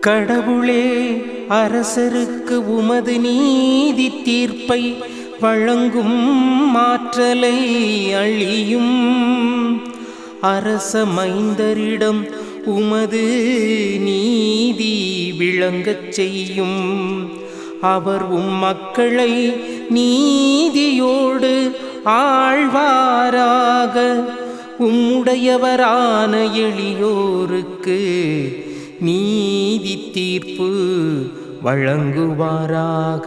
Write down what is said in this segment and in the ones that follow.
கடவுளே அரசருக்கு உமது நீதி தீர்ப்பை வழங்கும் மாற்றலை அழியும். அரச மைந்தரிடம் உமது நீதி விளங்கச் செய்யும். அவர் உம் மக்களை நீதியோடு ஆழ்வாராக உம்முடையவரான எளியோருக்கு நீதி தீர்ப்பு வழங்குவாராக.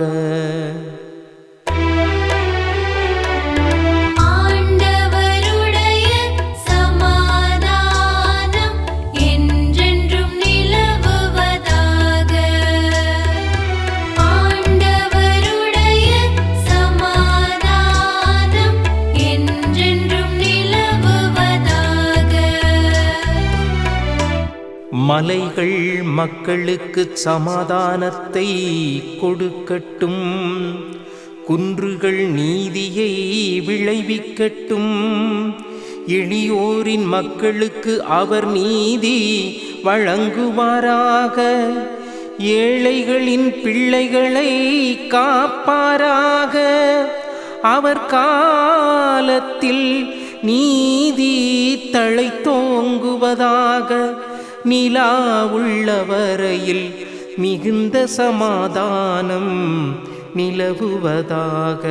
மலைகள் மக்களுக்கு சமாதானத்தை கொடுக்கட்டும். குன்றுகள் நீதியை விளைவிக்கட்டும். எளியோரின் மக்களுக்கு அவர் நீதி வழங்குவாராக. ஏழைகளின் பிள்ளைகளை காப்பாராக. அவர் காலத்தில் நீதி தழைத்தோங்குவதாக. நிலா உள்ளவரையில் மிகுந்த சமாதானம் நிலவுவதாக.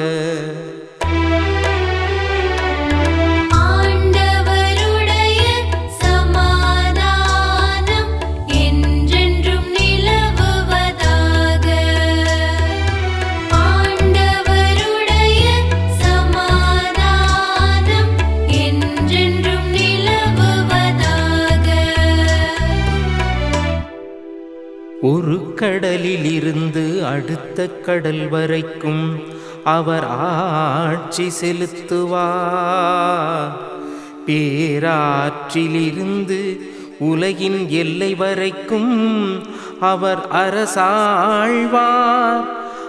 கடலிலிருந்து அடுத்த கடல் வரைக்கும் அவர் ஆட்சி செலுத்துவார் பேராற்றிலிருந்து உலகின் எல்லை வரைக்கும் அவர் அரசாழ்வார்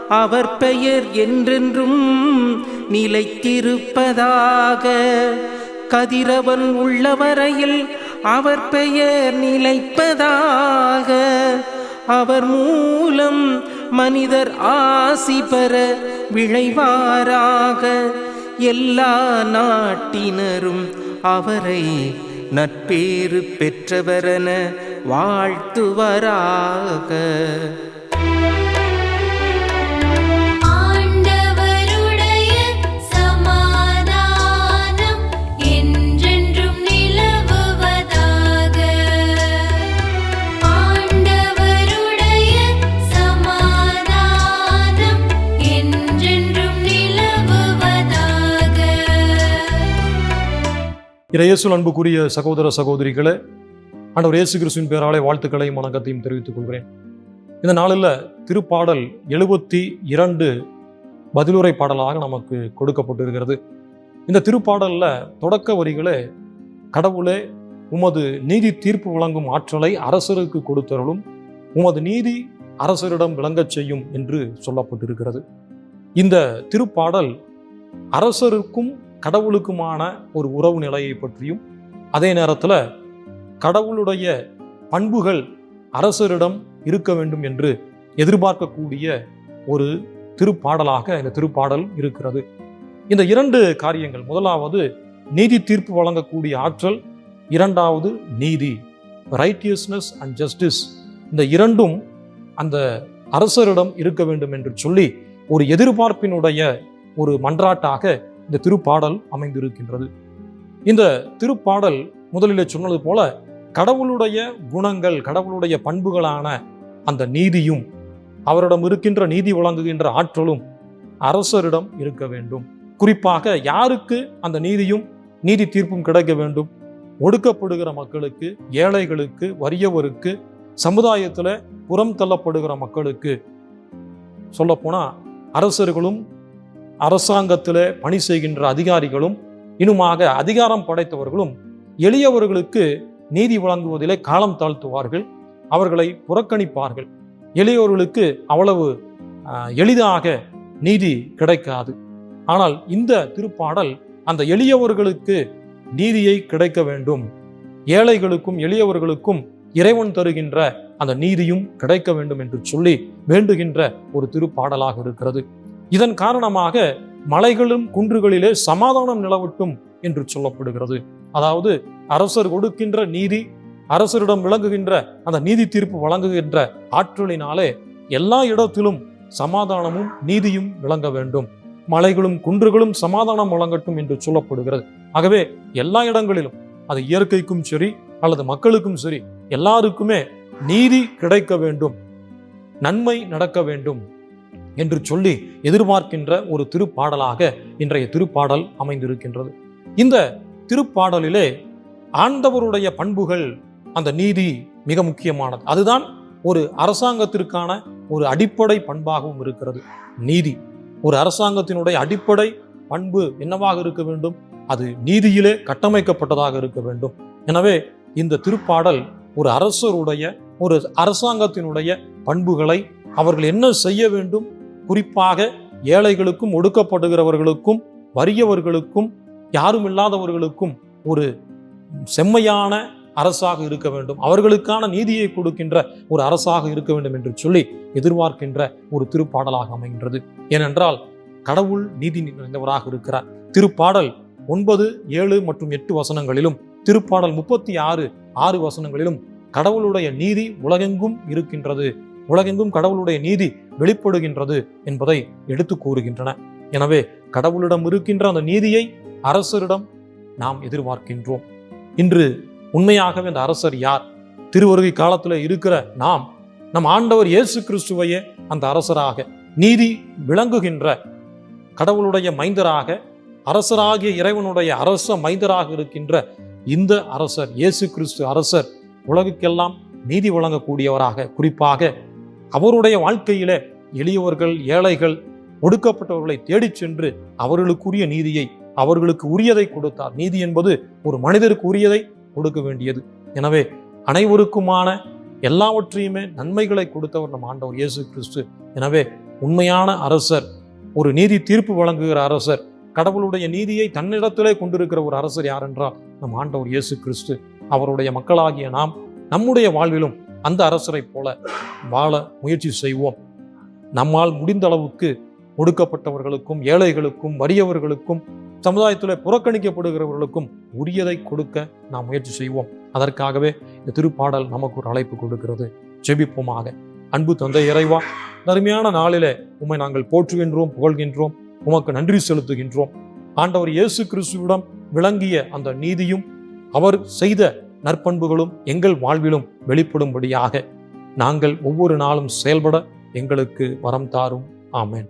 அவர் பெயர் என்றென்றும் நிலைத்திருப்பதாக. கதிரவன் உள்ளவரையில் அவர் பெயர் நிலைப்பதாக. அவர் மூலம் மனிதர் ஆசி பெற விளைவாராக எல்லா நாட்டினரும் அவரை நட்பேறு பெற்றவரென வாழ்த்துவராக. இறையேசு அன்புக்குரிய சகோதர சகோதரிகளே ஆண்டவர் இயேசு கிறிஸ்துவின் பேராலே வாழ்த்துக்களையும் வணக்கத்தையும் தெரிவித்துக் கொள்கிறேன். இந்த நாளில் திருப்பாடல் எழுபத்தி இரண்டு பதிலுரை பாடலாக நமக்கு கொடுக்கப்பட்டிருக்கிறது. இந்த திருப்பாடல்ல தொடக்க வரிகளே கடவுளே உமது நீதி தீர்ப்பு வழங்கும் ஆற்றலை அரசருக்கு கொடுத்தருளும் உமது நீதி அரசரிடம் விளங்கச் செய்யும் என்று சொல்லப்பட்டிருக்கிறது. இந்த திருப்பாடல் அரசருக்கும் கடவுளுக்குமான ஒரு உறவு நிலையை பற்றியும் அதே நேரத்தில் கடவுளுடைய பண்புகள் அரசரிடம் இருக்க வேண்டும் என்று எதிர்பார்க்கக்கூடிய ஒரு திருப்பாடலாக இந்த திருப்பாடல் இருக்கிறது. இந்த இரண்டு காரியங்கள் முதலாவது நீதி தீர்ப்பு வழங்கக்கூடிய ஆற்றல் இரண்டாவது நீதி ரைட்டியஸ்னஸ் அண்ட் ஜஸ்டிஸ் இந்த இரண்டும் அந்த அரசரிடம் இருக்க வேண்டும் என்று சொல்லி ஒரு எதிர்பார்ப்பினுடைய ஒரு மன்றாட்டாக இந்த திருப்பாடல் அமைந்திருக்கின்றது. இந்த திருப்பாடல் முதலில் சொன்னது போல கடவுளுடைய குணங்கள் கடவுளுடைய பண்புகளான அந்த நீதியும் அவரிடம் இருக்கின்ற நீதி வழங்குகின்ற ஆற்றலும் அரசரிடம் இருக்க வேண்டும். குறிப்பாக யாருக்கு அந்த நீதியும் நீதி தீர்ப்பும் கிடைக்க வேண்டும்? ஒடுக்கப்படுகிற மக்களுக்கு ஏழைகளுக்கு வறியவருக்கு சமுதாயத்தில் புறம் தள்ளப்படுகிற மக்களுக்கு. சொல்லப்போனால் அரசர்களும் அரசாங்கத்தில் பணி செய்கின்ற அதிகாரிகளும் இன்னுமாக அதிகாரம் படைத்தவர்களும் எளியவர்களுக்கு நீதி வழங்குவதிலே காலம் தாழ்த்துவார்கள் அவர்களை புறக்கணிப்பார்கள். எளியவர்களுக்கு அவ்வளவு எளிதாக நீதி கிடைக்காது. ஆனால் இந்த திருப்பாடல் அந்த எளியவர்களுக்கு நீதியை கிடைக்க வேண்டும். ஏழைகளுக்கும் எளியவர்களுக்கும் இறைவன் தருகின்ற அந்த நீதியும் கிடைக்க வேண்டும் என்று சொல்லி வேண்டுகின்ற ஒரு திருப்பாடலாக இருக்கிறது. இதன் காரணமாக மலைகளும் குன்றுகளிலே சமாதானம் நிலவட்டும் என்று சொல்லப்படுகிறது. அதாவது அரசர் கொடுக்கின்ற நீதி அரசரிடம் விளங்குகின்ற அந்த நீதி தீர்ப்பு வழங்குகின்ற ஆற்றலினாலே எல்லா இடத்திலும் சமாதானமும் நீதியும் விளங்க வேண்டும். மலைகளும் குன்றுகளும் சமாதானம் வழங்கட்டும் என்று சொல்லப்படுகிறது. ஆகவே எல்லா இடங்களிலும் அது இயற்கைக்கும் சரி அல்லது மக்களுக்கும் சரி எல்லாருக்குமே நீதி கிடைக்க வேண்டும். நன்மை நடக்க வேண்டும். என்று சொல்லி எதிர்பார்க்கின்ற ஒரு திருப்பாடலாக இன்றைய திருப்பாடல் அமைந்திருக்கின்றது. இந்த திருப்பாடலிலே ஆண்டவருடைய பண்புகள் அந்த நீதி மிக முக்கியமானது. அதுதான் ஒரு அரசாங்கத்திற்கான ஒரு அடிப்படை பண்பாகவும் இருக்கிறது. நீதி. ஒரு அரசாங்கத்தினுடைய அடிப்படை பண்பு என்னவாக இருக்க வேண்டும்? அது நீதியிலே கட்டமைக்கப்பட்டதாக இருக்க வேண்டும். எனவே இந்த திருப்பாடல் ஒரு அரசருடைய ஒரு அரசாங்கத்தினுடைய பண்புகளை அவர்கள் என்ன செய்ய வேண்டும்? குறிப்பாக ஏழைகளுக்கும் ஒடுக்கப்படுகிறவர்களுக்கும் வறியவர்களுக்கும் யாரும் இல்லாதவர்களுக்கும் ஒரு செம்மையான அரசாக இருக்க வேண்டும். அவர்களுக்கான நீதியை கொடுக்கின்ற ஒரு அரசாக இருக்க வேண்டும் என்று சொல்லி எதிர்பார்க்கின்ற ஒரு திருப்பாடலாக அமைகின்றது. ஏனென்றால் கடவுள் நீதி நிறைந்தவராக இருக்கிறார். திருப்பாடல் ஒன்பது ஏழு மற்றும் எட்டு வசனங்களிலும் திருப்பாடல் முப்பத்தி ஆறு ஆறு வசனங்களிலும் கடவுளுடைய நீதி உலகெங்கும் இருக்கின்றது. உலகெங்கும் கடவுளுடைய நீதி வெளிப்படுகின்றது என்பதை எடுத்து கூறுகின்றன. எனவே கடவுளிடம் இருக்கின்ற அந்த நீதியை அரசரிடம் நாம் எதிர்பார்க்கின்றோம். இன்று உண்மையாகவே அந்த அரசர் யார்? திருவருகை காலத்தில் இருக்கிற நாம் நம் ஆண்டவர் இயேசு கிறிஸ்துவையே அந்த அரசராக நீதி விளங்குகின்ற கடவுளுடைய மைந்தராக அரசராகிய இறைவனுடைய அரச மைந்தராக இருக்கின்ற இந்த அரசர் இயேசு கிறிஸ்து அரசர் உலகுக்கெல்லாம் நீதி வழங்கக்கூடியவராக குறிப்பாக அவருடைய வாழ்க்கையில எளியவர்கள் ஏழைகள் ஒடுக்கப்பட்டவர்களை தேடிச் சென்று அவர்களுக்குரிய நீதியை அவர்களுக்கு உரியதை கொடுத்தார். நீதி என்பது ஒரு மனிதருக்கு உரியதை கொடுக்க வேண்டியது. எனவே அனைவருக்குமான எல்லாவற்றையுமே நன்மைகளை கொடுத்தவர் நம் ஆண்டவர் இயேசு கிறிஸ்து. எனவே உண்மையான அரசர் ஒரு நீதி தீர்ப்பு வழங்குகிற அரசர் கடவுளுடைய நீதியை தன்னிடத்திலே கொண்டிருக்கிற ஒரு அரசர் யார் என்றால் நம் ஆண்டவர் இயேசு கிறிஸ்து. அவருடைய மக்களாகிய நாம் நம்முடைய வாழ்விலும் அந்த அரசரைப் போல வாழ முயற்சி செய்வோம். நம்மால் முடிந்த அளவுக்கு ஒடுக்கப்பட்டவர்களுக்கும் ஏழைகளுக்கும் வறியவர்களுக்கும் சமுதாயத்தில் புறக்கணிக்கப்படுகிறவர்களுக்கும் உரியதை கொடுக்க நாம் முயற்சி செய்வோம். அதற்காகவே இந்த திருப்பாடல் நமக்கு ஒரு அழைப்பு கொடுக்கிறது. ஜெபிப்போமாக. அன்பு தந்தை இறைவா அருமையான நாளிலே உம்மை நாங்கள் போற்றுகின்றோம் புகழ்கின்றோம் உமக்கு நன்றி செலுத்துகின்றோம். ஆண்டவர் இயேசு கிறிஸ்துவிடம் விளங்கிய அந்த நீதியும் அவர் செய்த நற்பண்புகளும் எங்கள் வாழ்விலும் வெளிப்படும்படியாக நாங்கள் ஒவ்வொரு நாளும் செயல்பட எங்களுக்கு வரம் தாரும். ஆமேன்.